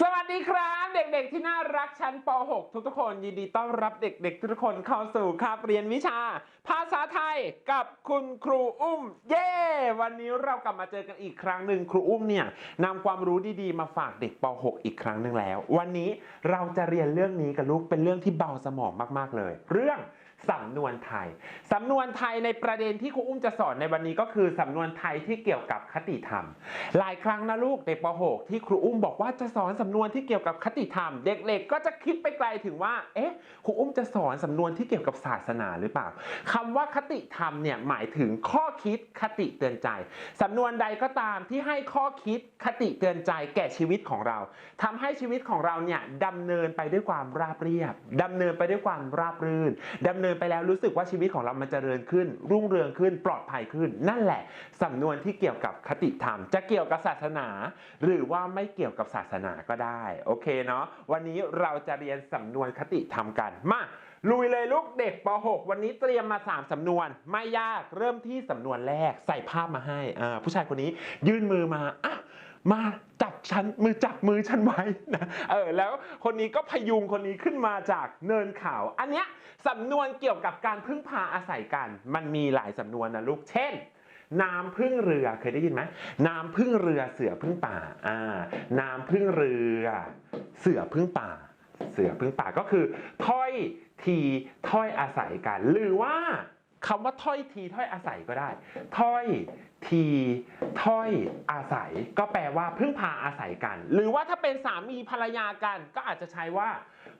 สวัสดีครับเด็กๆที่น่ารักชั้นป .6 ทุกๆคนยินดีต้อนรับเด็กๆ ทุกคนเข้าสู่คาบเรียนวิชา ภาษาไทยกับคุณครูอุ้ม เย้ วันนี้เรากลับมาเจอกันอีกครั้งหนึ่งครูอุ้มเนี่ยนำความรู้ดีๆมาฝากเด็กป .6 อีกครั้งหนึ่งแล้ว วันนี้เราจะเรียนเรื่องนี้กับลูกเป็นเรื่องที่เบาสมองมากๆเลย เรื่อง สำนวนไทย สำนวนไทยในประเด็นที่ครูอุ้มจะสอนในวันนี้ก็คือสำนวนไทยที่เกี่ยวกับคติธรรม หลายครั้งนะลูกเด็กป .6 ที่ครูอุ้มบอกว่าจะสอนสำนวนที่เกี่ยวกับคติธรรม เด็กๆก็จะคิดไปไกลถึงว่า เอ๊ะครูอุ้มจะสอนสำนวนที่เกี่ยวกับศาสนาหรือเปล่าคำว่าคติธรรมเนี่ยหมายถึงข้อคิดคติเตือนใจ สำนวนใดก็ตามที่ให้ข้อคิดคติเตือนใจแก่ชีวิตของเราทำให้ชีวิตของเราเนี่ยดำเนินไปด้วยความราบเรียบดำเนินไปด้วยความราบรื่นดำเนินไปแล้วรู้สึกว่าชีวิตของเรามันเจริญขึ้น รุ่งเรืองขึ้นปลอดภัยขึ้น นั่นแหละ สำนวนที่เกี่ยวกับคติธรรม จะเกี่ยวกับศาสนา หรือว่าไม่เกี่ยวกับศาสนาก็ได้ โอเคเนาะวันนี้เราจะเรียนสำนวนคติธรรมกันมาลุยเลยลูกเด็กป .6 วันนี้เตรียมมา 3 สำนวน ไม่ยากเริ่มที่สำนวนแรกใส่ภาพมาให้ผู้ชายคนนี้ยื่นมือมาอะ มาจับฉันมือจับมือฉันไว้นะเออแล้วคนนี้ก็พยุงคนนี้ขึ้นมาจากเนินเขาอันเนี้ยสำนวนเกี่ยวกับการพึ่งพาอาศัยกัน มันมีหลายสำนวนนะลูกเช่นน้ำพึ่งเรือเคยได้ยินไหมน้ำพึ่งเรือเสือพึ่งป่าอ่าน้ำพึ่งเรือเสือพึ่งป่า เสือพึ่งป่าก็คือถ้อยทีถ้อยอาศัยกัน หรือว่า คำว่าถ้อยทีถ้อยอาศัยก็ได้ ถ้อยทีถ้อยอาศัย ก็แปลว่าพึ่งพาอาศัยกัน หรือว่าถ้าเป็นสามีภรรยากันก็อาจจะใช้ว่า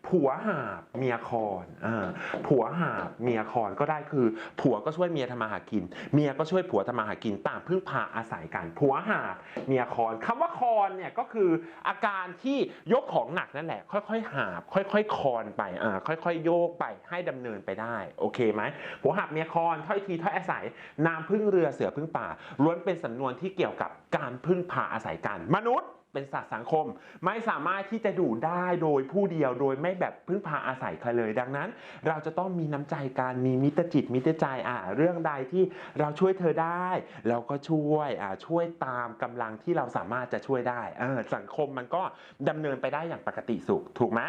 ผัวหาบเมียคอนอ่าผัวหาบเมียคอนก็ได้คือ ผัวก็ช่วยเมียทำมาหากิน เมียก็ช่วยผัวทำมาหากินต่างพึ่งพาอาศัยกันผัวหาบเมียคอนคำว่าคอนเนี่ยก็คืออาการที่ยกของหนักนั่นแหละ ค่อยๆหาบค่อยๆคอนไปอ่าค่อยๆโยกไปให้ดำเนินไปได้โอเคไหมผัวหาบเมียคอนถ้อยทีถ้อยอาศัยน้ำพึ่งเรือเสือพึ่งป่าล้วนเป็นสำนวนที่เกี่ยวกับการพึ่งพาอาศัยกันมนุษย์ เป็นสัตว์สังคม ไม่สามารถที่จะดูได้โดยผู้เดียวโดยไม่แบบพึ่งพาอาศัยใครเลย ดังนั้น เราจะต้องมีน้ำใจการมีมิตรจิตมิตรใจอ่าเรื่องใดที่เราช่วยเธอได้ เราก็ช่วยอ่าช่วยตามกำลังที่เราสามารถจะช่วยได้เออสังคมมันก็ดำเนินไปได้อย่างปกติสุขถูกไหม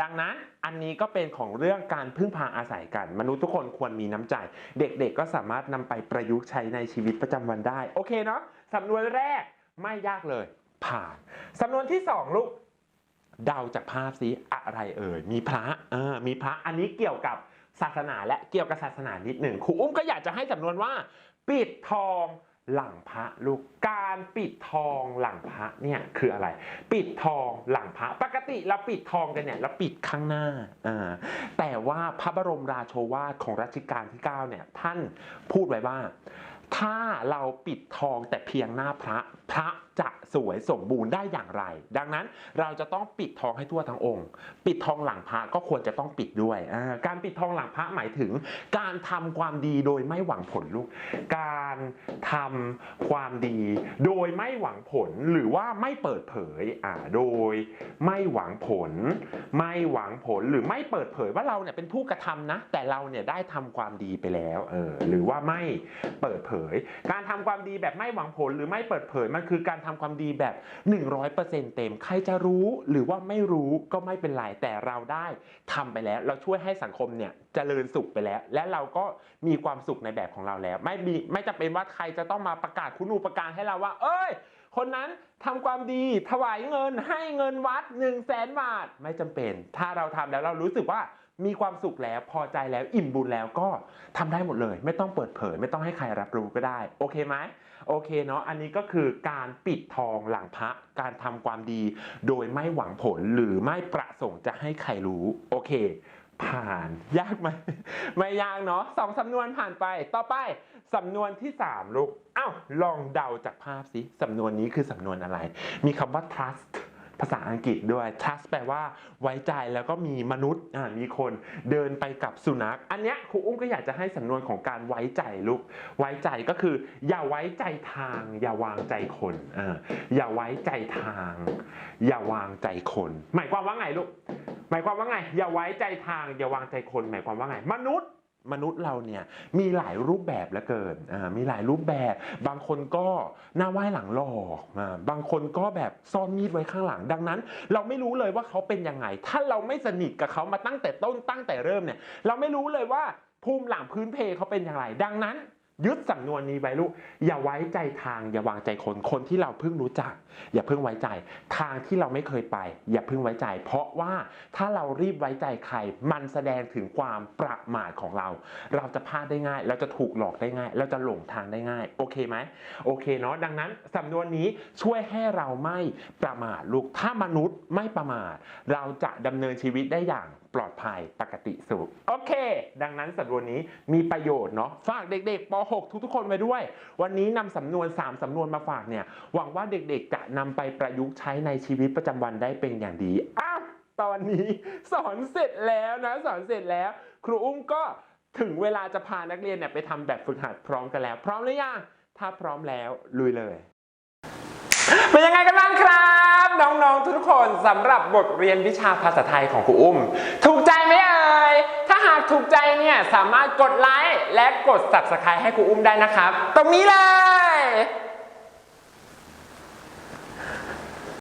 ดังนั้นอันนี้ก็เป็นของเรื่องการพึ่งพาอาศัยกัน มนุษย์ทุกคนควรมีน้ำใจ เด็กๆก็สามารถนำไปประยุกต์ใช้ในชีวิตประจำวันได้ โอเคเนาะสำนวนแรกไม่ยากเลย ผ่านสำนวนที่สองลูกเดาจากภาพสิอะไรเอ่ยมีพระเออมีพระอันนี้เกี่ยวกับศาสนาและเกี่ยวกับศาสนานิดหนึ่งครูอุ้มก็อยากจะให้สำนวนว่า ปิดทองหลังพระลูกการปิดทองหลังพระเนี่ยคืออะไร ปิดทองหลังพระปกติเราปิดทองกันเนี่ยเราปิดข้างหน้าอ่าแต่ว่าพระบรมราโชวาทของรัชกาลที่9เนี่ยท่านพูดไว้ว่า ถ้าเราปิดทองแต่เพียงหน้าพระพระจะสวยสมบูรณ์ได้อย่างไร ดังนั้นเราจะต้องปิดทองให้ทั่วทั้งองค์ ปิดทองหลังพระก็ควรจะต้องปิดด้วย การปิดทองหลังพระหมายถึง การทำความดีโดยไม่หวังผลลูก การทำความดี โดยไม่หวังผลหรือว่าไม่เปิดเผยอ่าโดยไม่หวังผล ไม่หวังผลหรือไม่เปิดเผยว่าเราเนี่ยเป็นผู้กระทำนะ แต่เราเนี่ยได้ทำความดีไปแล้วเออหรือว่าไม่เปิดเผย การทำความดีแบบไม่หวังผลหรือไม่เปิดเผยมันคือการทำความดีแบบ 100%เต็ม ใครจะรู้หรือว่าไม่รู้ก็ไม่เป็นไรแต่เราได้ทำไปแล้ว เราช่วยให้สังคมเนี่ยเจริญสุขไปแล้ว และเราก็มีความสุขในแบบของเราแล้ว ไม่มีไม่จำเป็นว่าใครจะต้องมาประกาศคุณูปการให้เราว่า เอ้ย คนนั้นทำความดีถวายเงินให้เงินวัด1นึ่งแสนบาทไม่จำเป็น ถ้าเราทำแล้วเรารู้สึกว่า มีความสุขแล้วพอใจแล้วอิ่มบุญแล้วก็ทำได้หมดเลย ไม่ต้องเปิดเผย ไม่ต้องให้ใครรับรู้ก็ได้ โอเคไหมโอเคเนาะอันนี้ก็คือการปิดทองหลังพระการทำความดี โดยไม่หวังผลหรือไม่ประสงค์จะให้ใครรู้โอเค ผ่านยากไหมไม่ยากเนาะสองสำนวนผ่านไป ต่อไปสำนวนที่ 3 ลูกอ้าวลองเดาจากภาพสิสำนวนนี้คือสำนวนอะไร มีคำว่า trust ภาษาอังกฤษด้วย trust แปลว่าไว้ใจแล้วก็มีมนุษย์มีคนเดินไปกับสุนัข อันเนี้ยครูอุ้มก็อยากจะให้สำนวนของการไว้ใจลูกไว้ใจก็คือ อย่าไว้ใจทาง อย่าวางใจคนอ่าอย่าไว้ใจทาง อย่าวางใจคน หมายความว่าไงลูกหมายความว่าไง อย่าไว้ใจทาง อย่าวางใจคน หมายความว่าไง มนุษย์ มนุษย์เราเนี่ยมีหลายรูปแบบเหลือเกินอ่ามีหลายรูปแบบ บางคนก็หน้าไหว้หลังหลอกอ่าบางคนก็แบบซ่อนมีดไว้ข้างหลัง ดังนั้น เราไม่รู้เลยว่าเขาเป็นยังไง ถ้าเราไม่สนิทกับเขามาตั้งแต่ต้นตั้งแต่เริ่มเนี่ย เราไม่รู้เลยว่าภูมิหลังพื้นเพเขาเป็นอย่างไร ดังนั้น ยึดสำนวนนี้ไว้ลูก อย่าไว้ใจทาง อย่าวางใจคน คนที่เราเพิ่งรู้จัก อย่าเพิ่งไว้ใจ ทางที่เราไม่เคยไป อย่าเพิ่งไว้ใจ เพราะว่าถ้าเรารีบไว้ใจใคร มันแสดงถึงความประมาทของเรา เราจะพลาดได้ง่าย เราจะถูกหลอกได้ง่าย เราจะหลงทางได้ง่าย โอเคไหมโอเคเนาะดังนั้นสำนวนนี้ช่วยให้เราไม่ประมาทลูกถ้ามนุษย์ไม่ประมาท เราจะดำเนินชีวิตได้อย่าง ปลอดภัยปกติสุข โอเค ดังนั้นสำนวนนี้มีประโยชน์เนาะฝากเด็กๆป .6 ทุกๆคนไว้ด้วย วันนี้นำสำนวน 3สำนวนมาฝากเนี่ยหวังว่าเด็กๆ จะนำไปประยุกต์ใช้ในชีวิตประจำวันได้เป็นอย่างดีอ้าวตอนนี้สอนเสร็จแล้วนะสอนเสร็จแล้ว ครูอุ้มก็ถึงเวลาจะพานักเรียนเนี่ยไปทำแบบฝึกหัดพร้อมกันแล้ว พร้อมหรือยังถ้าพร้อมแล้วลุยเลย เป็นยังไงกันบ้างครับ น้องๆทุกคนสำหรับบทเรียนวิชาภาษาไทยของครูอุ้ม ถูกใจไหมเอ่ยถ้าหากถูกใจเนี่ยสามารถกดไลค์และกด subscribe ให้ครูอุ้มได้นะครับ ตรงนี้เลย